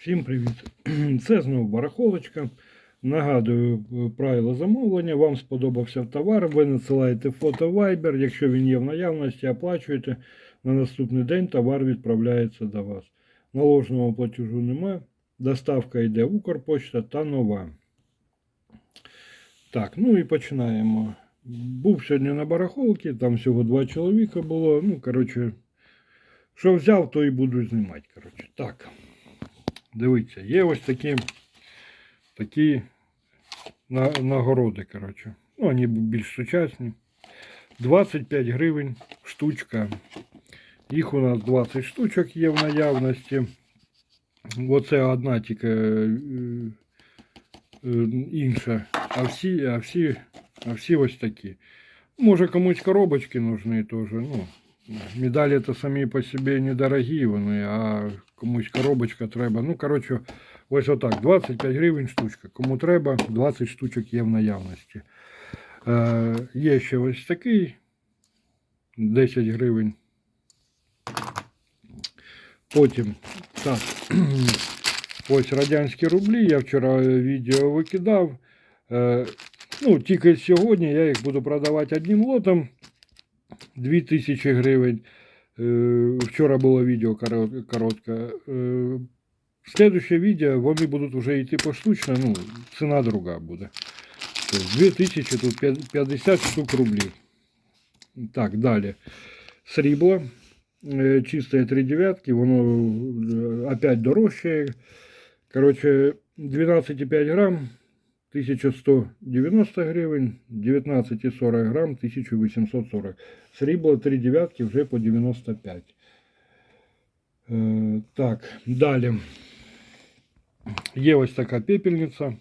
Всім привіт! Це знову барахолочка. Нагадую е, правила замовлення. Вам сподобався товар, ви надсилаєте фото Viber. Якщо він є в наявності, оплачуєте. На наступний день товар відправляється до вас. Наложеного платежу немає. Доставка йде Укрпочта та нова. Так, ну і починаємо. Був сьогодні на барахолці, там всього два чоловіка було. Ну, коротше, що взяв, то і буду знімати. Коротше. Так. Дивіться, є ось такі, такі нагороди, коротше. Ну, вони більш сучасні. 25 гривень штучка. Їх у нас 20 штучок є в наявності. Оце одна тільки е, е, інша. А всі, а всі, а всі ось такі. Може комусь коробочки нужны теж. Ну, медалі то самі по собі недорогі вони, а комусь коробочка треба. Ну, коротше, ось отак. 25 гривень штучка. Кому треба, 20 штучок є в наявності. Е, є ще ось такий 10 гривень. Потім, так, ось радянські рублі. Я вчора відео викидав. Е, ну, тільки сьогодні я їх буду продавати одним лотом. 2000 гривень. Е, Вчора було відео коро- коротке. Е, Слідуще відео вони будуть вже йти поштучно, ну, ціна друга буде. Тобто 2000, тут п'я- 50 штук рублів. Так, далі. Срібло. Е, Чисте 3 дев'ятки, воно е, опять дорожче. Короче, 12,5 грам 1190 гривень, 19,40 грам 1840. Срібло 3 дев'ятки вже по 95. Е, так, далі. Є ось така пепельниця.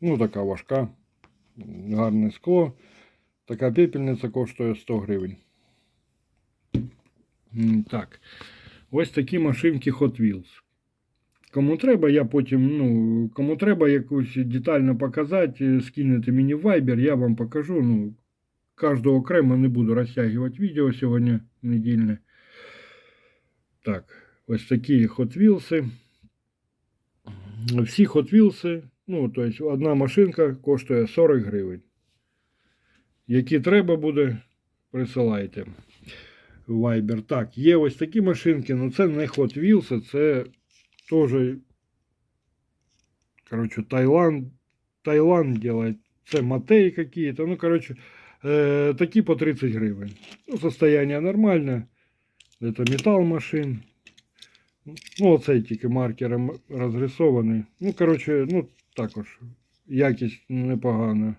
Ну, така важка. Гарне скло. Така пепельниця коштує 100 гривень. М, Так. Ось такі машинки Hot Wheels. Кому треба, я потім, ну, кому треба якусь детально показати, е, скинете мені в Viber, я вам покажу. Ну, кожного окремо не буду розтягувати відео сьогодні недільне. Так, ось такі Hot Wheels. Всі Hot Wheels, ну, тобто одна машинка коштує 40 гривень. Які треба буде, присилайте. Viber. Так, є ось такі машинки, але це не Hot Wheels, це теж, короче, Таїланд, Таїланд делает. Це Матей какие-то. Ну, короче, э, такі по 30 гривень. Ну, состояние нормальне. Это металл машин. Ну, оцей тільки маркером розрисований. Ну, короче, ну, також. Якість непогана.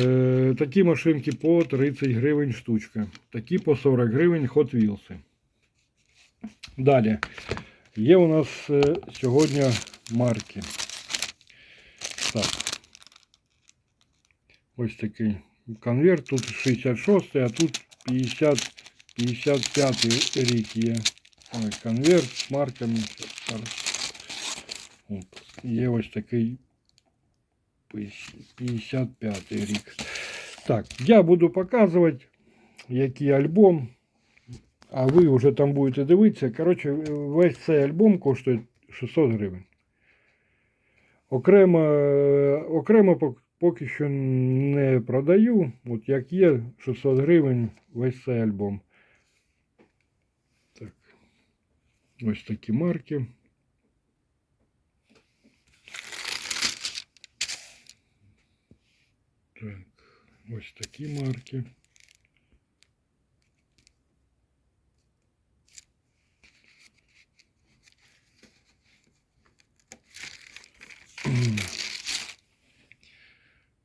Е, такі машинки по 30 гривень штучка. Такі по 40 гривень Hot Wheels. Далі. Є у нас е, сьогодні марки. Так. Ось такий конверт. Тут 66, а тут 50, 55 рік є. Ой, конверт з марками. Зараз. От. Є ось такий 55 рік. Так, я буду показувати, який альбом. А ви вже там будете дивитися. Коротше, весь цей альбом коштує 600 гривень. Окремо, е, окремо поки що не продаю. От як є 600 гривень весь цей альбом. Так. Ось такі марки. Так, ось такі марки.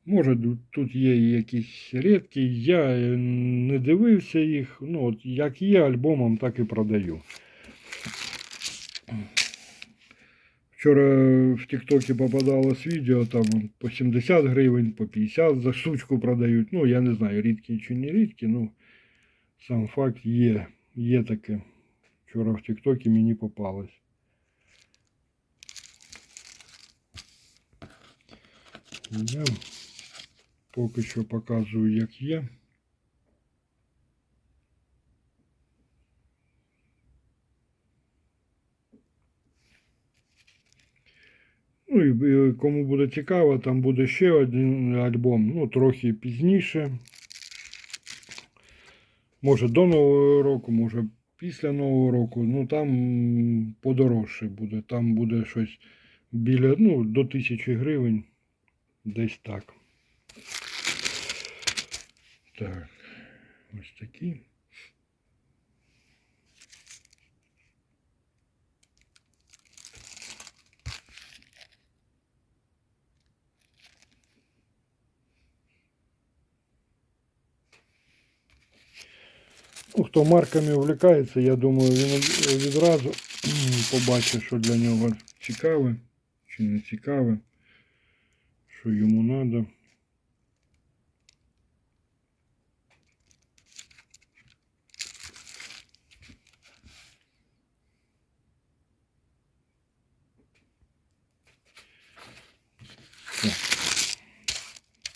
Може, тут є якісь рідкі, я е, не дивився їх. Ну, от як є альбомом, так і продаю. Вчора в Тіктокі попадалось відео, там по 70 гривень, по 50 за штучку продають. Ну, я не знаю, рідкі чи не рідкі, ну сам факт є, є таке. Вчора в Тіктокі мені попалось. Я Поки що показую, як є. Ну і кому буде цікаво, там буде ще один альбом, ну, трохи пізніше. Може до Нового року, може після Нового року. Ну там подорожче буде. Там буде щось біля ну, до тисячі гривень. Десь так. Так. Ось такі. Ну, хто марками увлікається, я думаю, він відразу побачить, що для нього цікаве чи не цікаве, що йому треба.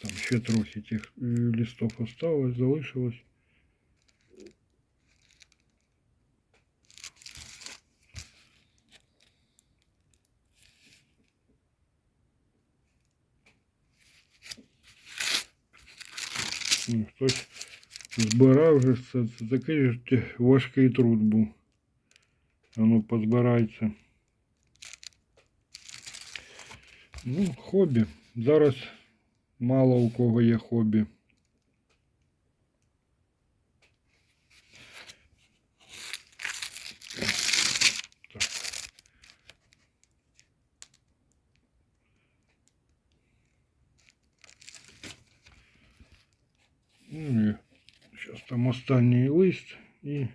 Там ще трохи тих е, листов осталось, залишилось. Ну, Хтось збирав вже це, це такий ті- важкий труд був. А ну позбирається. Ну, хобі. Зараз мало у кого є хобі. Так. Ну і зараз там останній лист і,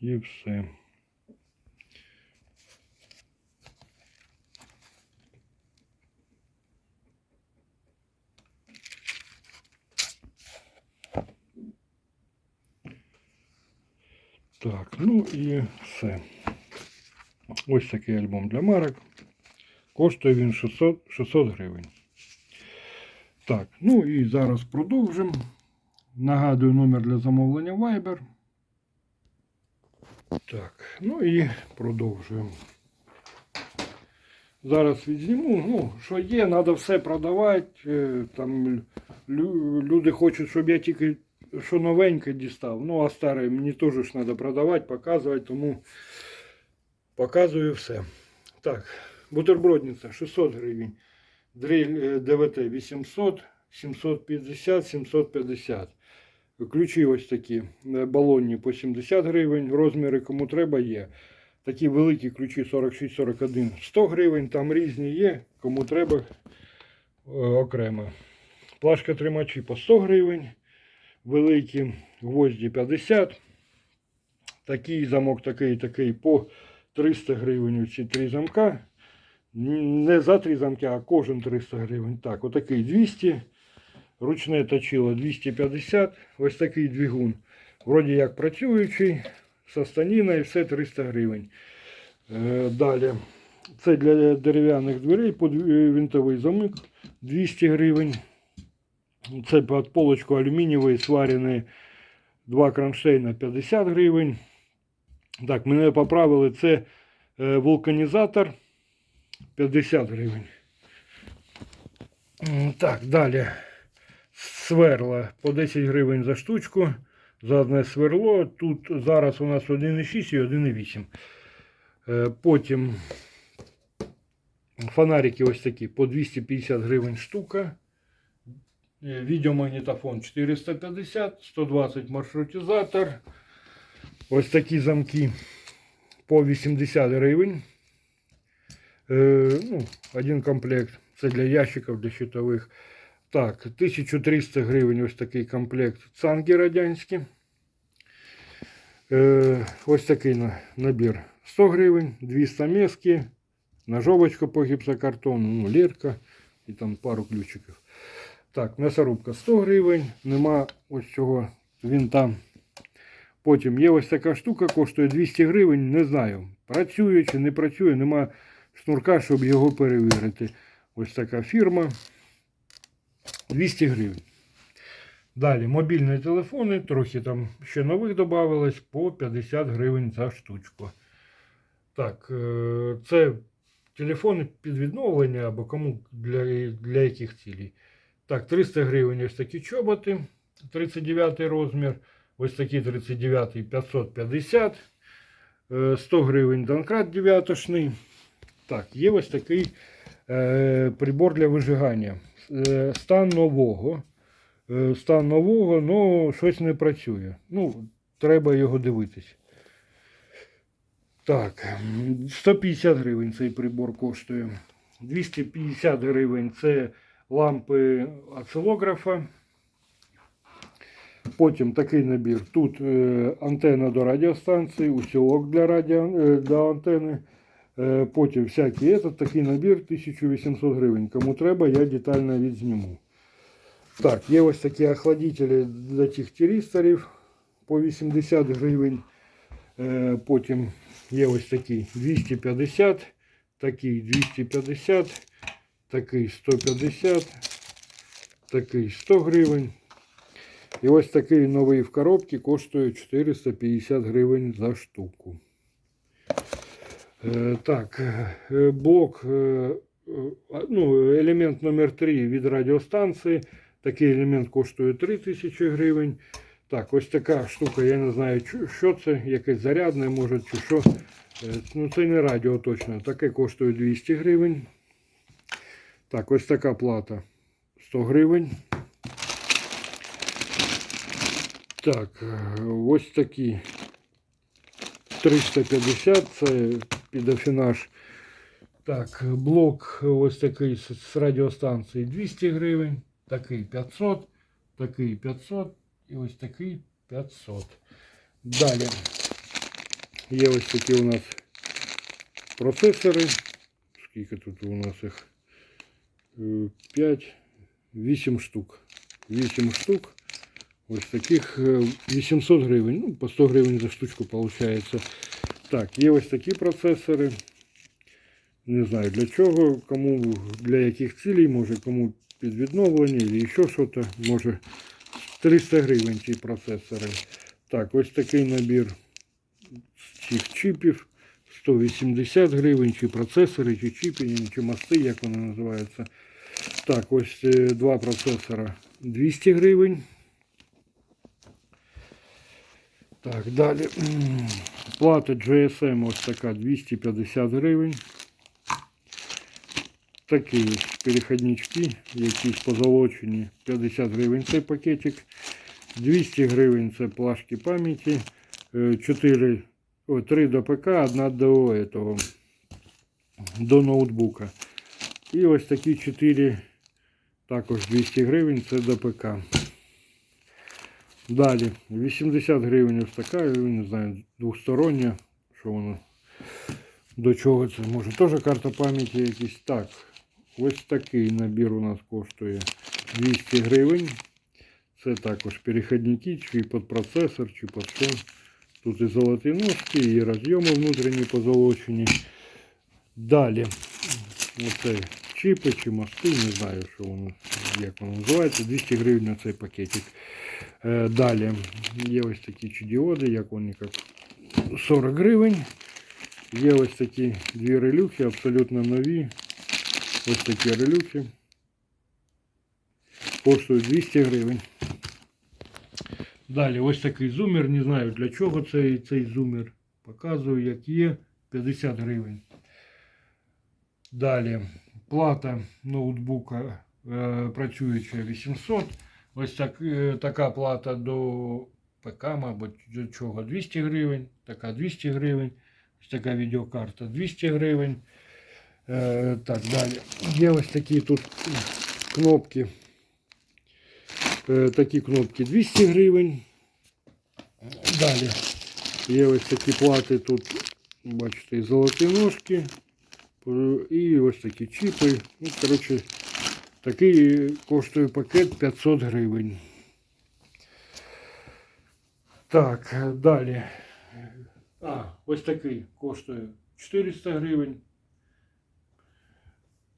і все. І все. Ось такий альбом для марок. Коштує він 600, 600 гривень. Так, ну і зараз продовжимо. Нагадую номер для замовлення Viber. Так, ну і продовжуємо. Зараз відзніму. Ну, що є, треба все продавати. Е, Там люди хочуть, щоб я тільки що новеньке дістав. Ну, а старе мені теж ж треба продавати, показувати, тому показую все. Так, бутербродниця 600 гривень. Дрель е, ДВТ 800, 750, 750. Ключі ось такі е, балонні по 70 гривень. Розміри кому треба є. Такі великі ключі 46-41 100 гривень. Там різні є. Кому треба е, окремо. Плашка тримачі по 100 гривень. Великі гвозді 50. Такий замок, такий, такий по 300 гривень. Ці три замка. Не за три замки, а кожен 300 гривень. Так, отакий 200. Ручне точило 250. Ось такий двигун. Вроді як працюючий. Со станіною все 300 гривень. Е, Далі. Це для дерев'яних дверей подвінтовий замок 200 гривень. Це під полочку алюмінієвий сварений два кронштейна 50 гривень. Так, мене поправили. Це е, вулканізатор 50 гривень. Так, далі. Сверла по 10 гривень за штучку. За одне сверло. Тут зараз у нас 1,6 і 1,8. Е, Потім фонарики ось такі по 250 гривень штука. Е, Відеомагнітофон 450, 120 маршрутизатор. Ось такі замки по 80 гривень. Е, ну, один комплект. Це для ящиків, для щитових. Так, 1300 гривень ось такий комплект цанги радянські. Е, ось такий на- набір 100 гривень, 2 стамески, ножовочка по гіпсокартону, ну, лірка і там пару ключиків. Так, м'ясорубка 100 гривень, нема ось цього винта. Потім є ось така штука, коштує 200 гривень, не знаю, працює чи не працює, нема шнурка, щоб його перевірити. Ось така фірма. 200 гривень. Далі мобільні телефони, трохи там ще нових додавалось, по 50 гривень за штучку. Так, е, це телефони під відновлення або кому для, для яких цілей. Так, 300 гривень ось такі чоботи, 39 розмір. Ось такі 39 550. Е, 100 гривень Донкрат 9 Так, є ось такий е, прибор для вижигання. Е, стан нового. Е, стан нового, але щось не працює. Ну, треба його дивитись. Так, 150 гривень цей прибор коштує. 250 гривень це лампи осцилографа. Потім такий набір. Тут е, антенна до радіостанції, усілок для, радіо, е, для антени. Е, потім всякий этот, такий набір 1800 гривень. Кому треба, я детально відзніму. Так, є ось такі охладителі для тих тірісторів по 80 гривень. Потім є ось такий 250, такий 250, такий 150, такий 100 гривень. І ось такий новий в коробці коштує 450 гривень за штуку. Е, так, е, блок, е, ну, елемент номер 3 від радіостанції. Такий елемент коштує 3000 гривень. Так, ось така штука, я не знаю, що це, якесь зарядне, може, чи що. Ну, це не радіо точно. Таке коштує 200 гривень. Так, ось така плата 100 гривень. Так, ось такі 350, це під. Так, блок ось такий з радіостанції 200 гривень, такий 500, такий 500 і ось такий 500. Далі є ось такі у нас процесори. Скільки тут у нас їх? 5, 8 штук. 8 штук. Ось таких е, 800 гривень. Ну, по 100 гривень за штучку виходить. Так, є ось такі процесори. Не знаю для чого, кому для яких цілей, може кому під відновлення і ще щось. Може 300 гривень ці процесори. Так, ось такий набір цих чіпів. 180 гривень, чи процесори, чи чіпи, чи мости, як вони називаються. Так, ось е, два процесора 200 гривень. Так, далі. Плата GSM ось така 250 гривень. Такі ось переходнички, якісь позолочені 50 гривень цей пакетик. 200 гривень це плашки пам'яті. 4, о, 3 до ПК, одна до этого, до ноутбука. І ось такі 4, також 200 гривень, це до ПК. Далі 80 гривень ось така, не знаю, двостороння, що воно, до чого це може. Теж карта пам'яті якісь. Так, ось такий набір у нас коштує 200 гривень. Це також переходники, чи під процесор, чи під що. Тут і золоті ножки, і розйоми внутрішні позолочені. Далі, оце чіпи чи мости, не знаю, що воно, як воно називається. 200 гривень на цей пакетик. Е, Далі є ось такі чудіоди, як вони як 40 гривень. Є ось такі дві релюхи, абсолютно нові. Ось такі релюхи. Коштують 200 гривень. Далі ось такий зумер. Не знаю для чого цей, цей зумер. Показую, як є. 50 гривень. Далі плата ноутбука е, працююча 800. Ось так, е, така плата до ПК, мабуть, до чого 200 гривень, така 200 гривень, ось така відеокарта 200 гривень. Е, так, далі. Є ось такі тут кнопки. Е, такі кнопки 200 гривень. Далі є ось такі плати тут, бачите, золоті ножки. Е, І ось такі чіпи. Ну, коротше, такий коштує пакет 500 гривень. Так, далі. А, ось такий коштує 400 гривень.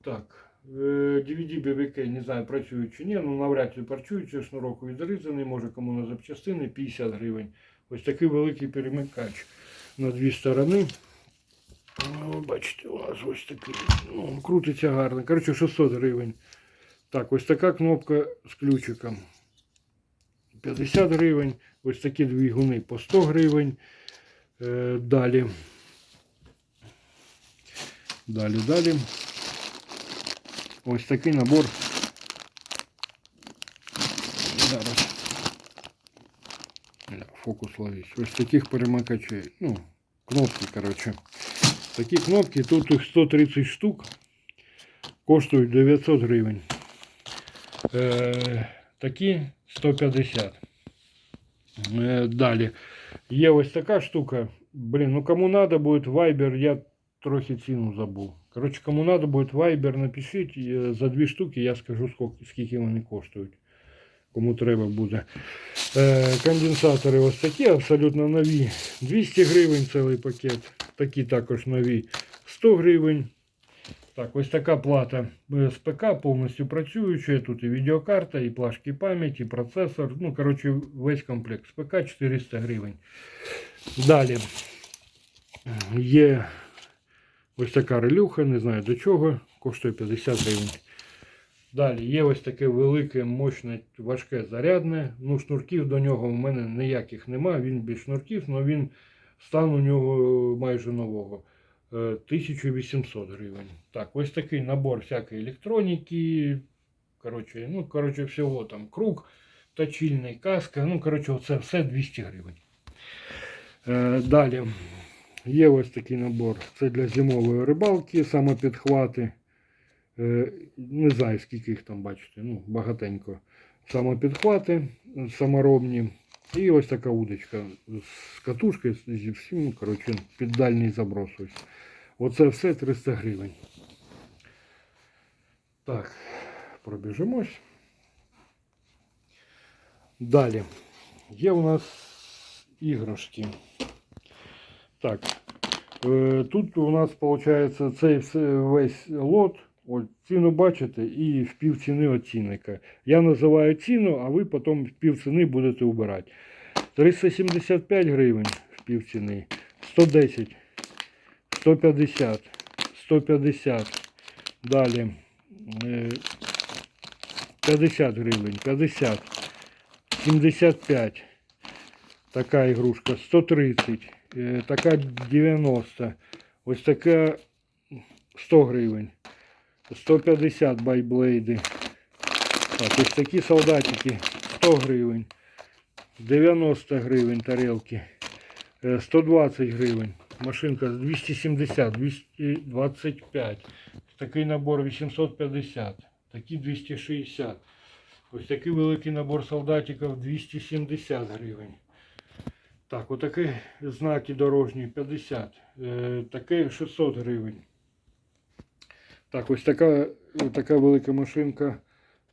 Так. е, DVD BBK, не знаю, працюють чи ні, ну навряд чи працюють, шнурок відрізаний, може кому на запчастини 50 гривень. Ось такий великий перемикач на дві сторони. Бачите, у нас ось такий. Ну, крутиться гарно. Коротше, 600 гривень. Так, ось така кнопка з ключиком. 50 гривень. Ось такі двигуни по 100 гривень. Е, далі. Далі, далі. Ось такий набор. Зараз. Фокус ловить. Ось таких перемикачей. Ну, кнопки, коротше. Такі кнопки, тут їх 130 штук. Коштують 900 гривень. Е, такі 150. Е, далі. Є ось така штука. Блін, ну кому надо буде Viber, я трохи ціну забув. Коротше, кому надо буде Viber, напишіть е, за дві штуки, я скажу скільки, скільки вони коштують. Кому треба буде. Е, конденсатори ось такі, абсолютно нові. 200 гривень цілий пакет. Такі також нові. 100 гривень. Так, ось така плата е, з ПК повністю працююча. Тут і відеокарта, і плашки пам'яті, і процесор. Ну, коротше, весь комплект. З ПК 400 гривень. Далі є ось така релюха, не знаю до чого, коштує 50 гривень. Далі є ось таке велике, мощне, важке зарядне. Ну, шнурків до нього в мене ніяких нема. Він без шнурків, але він стан у нього майже нового. Е, 1800 гривень. Так, ось такий набор всякої електроніки. Коротше, ну, коротше, всього там круг, точильний, каска. Ну, коротше, це все 200 гривень. Е, далі є ось такий набор. Це для зимової рибалки, самопідхвати. Е, не знаю, скільки їх там бачите, ну, багатенько. Самопідхвати саморобні. І ось така удочка з катушкою, зі всім, ну, коротше, під дальній заброс. Ось. Оце все 300 гривень. Так, пробіжимось. Далі. Є у нас іграшки. Так. е, Тут у нас виходить цей весь лот. От ціну бачите і в пів ціни оцінника. Я називаю ціну, а ви потім в пів ціни будете обирати. 375 гривень в пів ціни, 110, 150, 150. Далі е, 50 гривень, 50, 75. Така ігрушка, 130, е, така 90. Ось така 100 гривень. 150 байблейди. Так, ось такі солдатики 100 гривень. 90 гривень тарелки. Е, 120 гривень. Машинка 270, 225. Такий набор 850. Такі 260. Ось такий великий набор солдатиків 270 гривень. Так, отакі знаки дорожні 50. Е, таке 600 гривень. Так, ось така, така велика машинка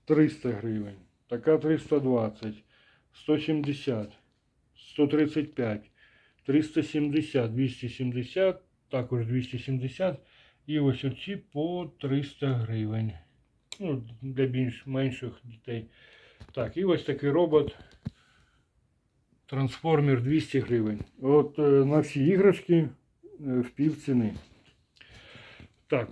300 гривень. Така 320, 170, 135, 370, 270, також 270. І ось оці по 300 гривень. Ну, для більш менших дітей. Так, і ось такий робот. Трансформер 200 гривень. От е, на всі іграшки е, в пів ціни. Так,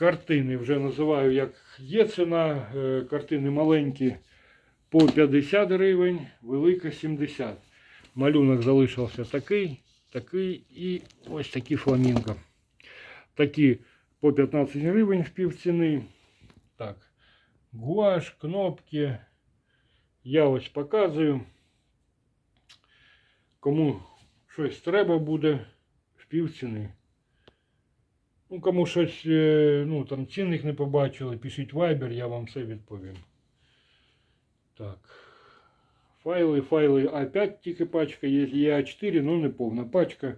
картини вже називаю, як є ціна. Е, Картини маленькі по 50 гривень, велика 70. Малюнок залишився такий, такий і ось такі фламінго. Такі по 15 гривень в півціни. Так, гуаш, кнопки. Я ось показую. Кому щось треба буде в півціни. Ну, кому щось, е, ну, там цінник не побачили, пишіть Viber, я вам все відповім. Так. Файли, файли А5 тільки пачка є, є А4, ну не повна пачка.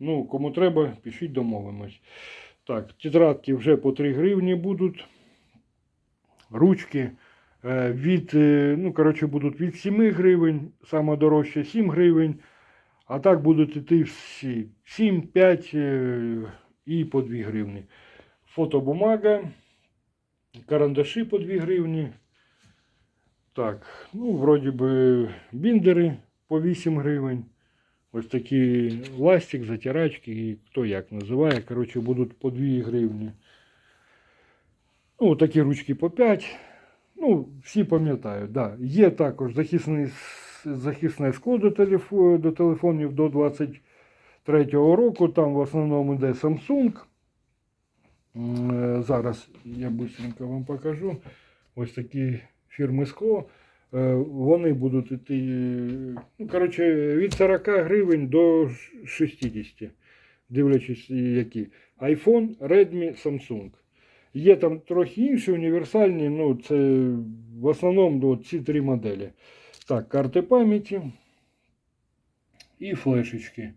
Ну, кому треба, пишіть, домовимось. Так, тетрадки вже по 3 гривні будуть. Ручки е, від, е, ну, коротше, будуть від 7 гривень, саме дорожче 7 гривень. А так будуть іти всі 7, 5 е, і по 2 гривні. Фотобумага, карандаші по 2 гривні. Так, ну, вроді би, біндери по 8 гривень. Ось такі ластик, затирачки, хто як називає. Коротше, будуть по 2 гривні. Ну, такі ручки по 5. Ну, всі пам'ятають, да. Є також захисне, захисне скло до телефонів до 20 третього року. Там в основному йде Samsung. Е, зараз я быстренько вам покажу. Ось такі фірми скло. Е, вони будуть йти е, ну, коротше, від 40 гривень до 60, дивлячись які. iPhone, Redmi, Samsung. Є там трохи інші універсальні, ну це в основному ці три моделі. Так, карти пам'яті і флешечки.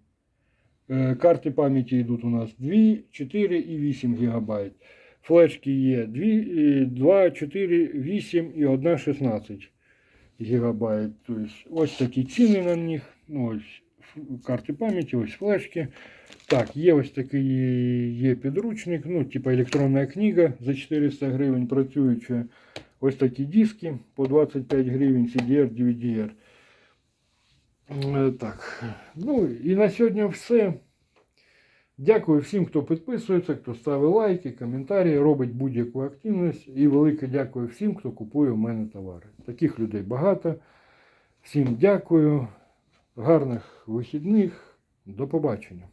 Е, Карти пам'яті йдуть у нас 2, 4 і 8 ГБ. Флешки є 2, е, 2 4, 8 і 1 16 ГБ. Тобто ось такі ціни на них. Ну, ось карти пам'яті, ось флешки. Так, є ось такий є підручник, ну, типа електронна книга за 400 гривень працююча. Ось такі диски по 25 гривень, CDR, DVD. Е, Так, ну і на сьогодні все. Дякую всім, хто підписується, хто ставить лайки, коментарі, робить будь-яку активність. І велике дякую всім, хто купує у мене товари. Таких людей багато. Всім дякую, гарних вихідних. До побачення.